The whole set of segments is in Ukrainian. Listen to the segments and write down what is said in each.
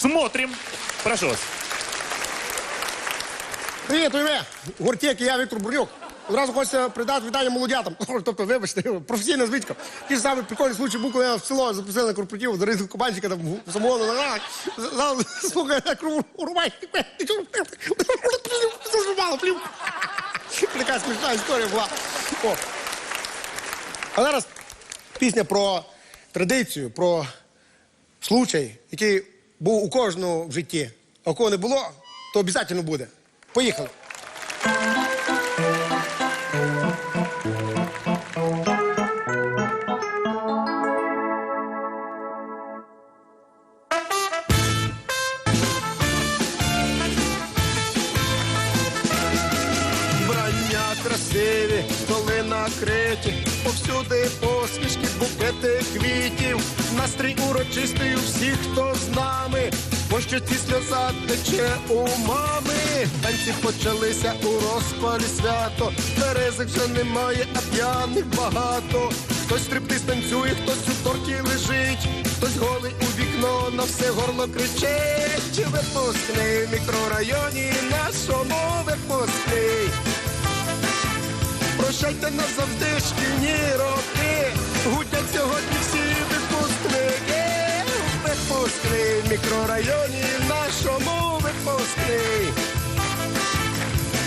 Смотрим. Прошу вас. Привіт, Уйме! Гуртєк, я Віктор Бурнюк. Одразу хочеться придати вітання молодятам. Тобто, вибачте, професійна звичка. Ті ж самі прикольні случаї я в село запросили на корпоратив, зарізав кабанчика там самогону. Зараз, слухай, як урубай. Дуже мало, плів. Така смішна історія була. О. А зараз пісня про традицію, про случай, який був у кожного в житті. А кого не було, то обов'язково буде. Поїхали. Вбрання красиві, столи накриті, повсюди посмішки, букети квітів, настрій урочистий у всіх, хто з нами, по щоці сльоза тече у мами. Танці почалися у розпалі свято, березик вже немає, а п'яних багато. Хтось стриптиз танцює, хтось у торті лежить, хтось голий у вікно на все горло кричить. Чи випускний в мікрорайоні нашому випускний? Прощайте назавжди шкільні роки. Гудять сьогодні всі. Випускний в мікрорайоні нашому випускний.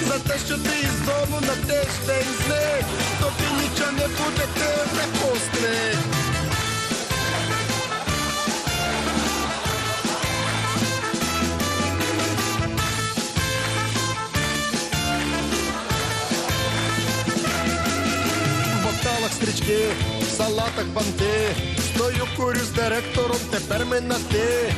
За те, що ти із дому на тиждень зник, тобі нічого не буде, ти випускник. В бокалах стрічки, в салатах банти. Стою курю з директором, тепер ми на ти.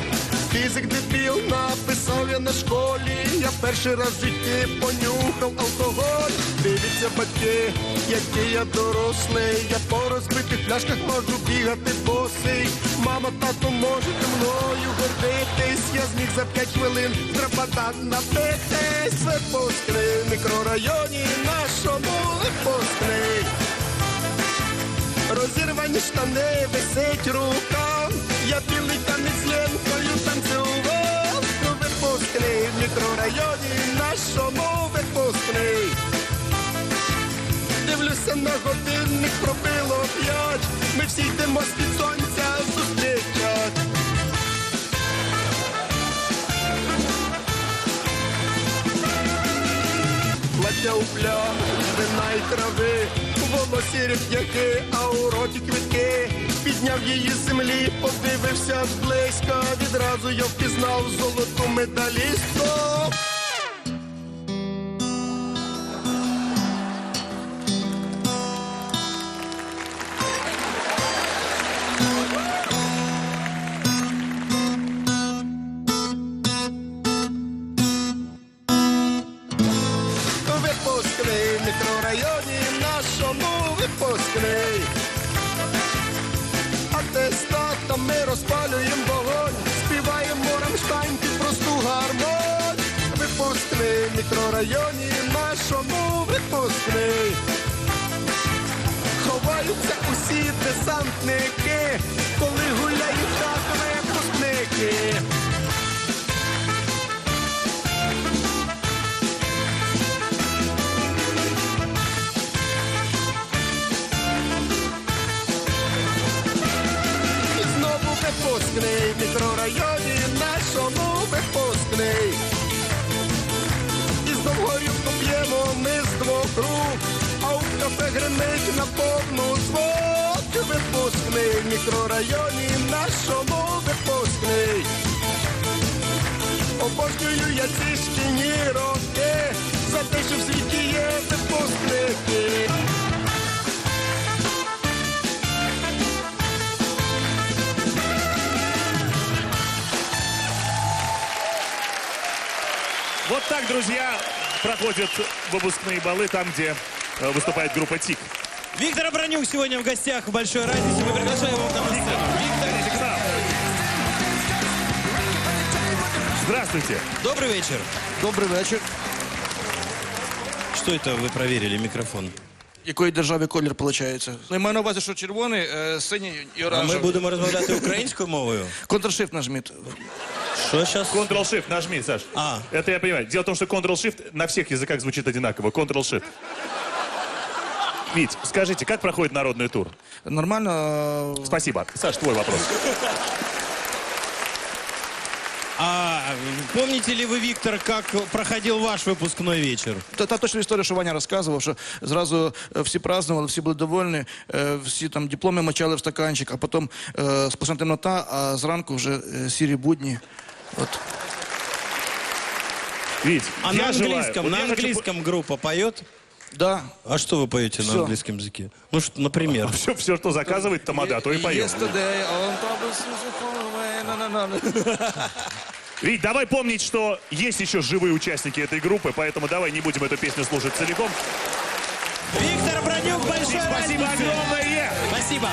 Фізик дебіл написав я на школі. Я перший раз в житті понюхав алкоголь. Дивіться, батьки, який я дорослий. Я по розбитих пляшках можу бігати босий. Мама, тато, можете мною гордитись. Я зміг за п'ять хвилин з драпата напитись. В мікрорайоні нашому випускний. Розірвані штани, висить рука. Я білий танець ленкою танцював. Ну, Випускний в мікрорайоні нашому випускний. Дивлюся на годинник, пробило п'ять. Ми всі йдемо з-під сонця зустрічать. Плаття у плям, вина й трави, у волосі рівняки, а у роті квітки. Підняв її з землі, подивився зблизька. Відразу я впізнав золоту медалістку. Мікрорайоні нашому випускний. Ховаються усі десантники, коли гуляють так випускники. І знову випускний мікрорайоні нашому випускний. П'ємо ми з двох рук, а у кафе гримить на повну звук. Випускний в мікрорайоні нашому випускний. Обожнюю я ці шкільні роки, за те, що в світі є випускники. Вот так, друзья, проходят выпускные балы там, где э, выступает группа ТИК. Виктор Бронюк сегодня в гостях в Большой Разнице. Мы приглашаем его к нам на сцену. Виктор, Идите к нам. Здравствуйте. добрый вечер. Добрий вечір. Что это вы проверили микрофон? Якої держави колір виходить? Ну, я маю на увазі, що червоний, е, синій і А ми оранжевий. будемо розмовляти українською мовою. Контршифт нажміть. Что сейчас? Ctrl-Shift нажми, Саш. А. Это я понимаю. Дело в том, что Ctrl-Shift на всех языках звучит одинаково. Ctrl-Shift. Вить, скажите, как проходит народный тур? Нормально. э, Спасибо. Саш, твой вопрос. А помните ли вы, Виктор, как проходил ваш выпускной вечер? Та, та точна історія, що Ваня розказував, що зразу е, всі празднували, всі були довольні, е, всі там дипломи мочали в стаканчик, а потім е, сплошна темнота, а зранку вже е, сірі будні. От. Вить, А я на желаю- английском, вот на я хочу- английском группа поет? Да. А что вы поете Всё. на английском языке? Ну, что, например. Все, все, что заказывает Тамада, то и на-на-на. Вить, давай помнить, что есть еще живые участники этой группы, поэтому давай не будем эту песню слушать целиком. Виктор Бронюк, большое Спасибо разницы. огромное! Спасибо.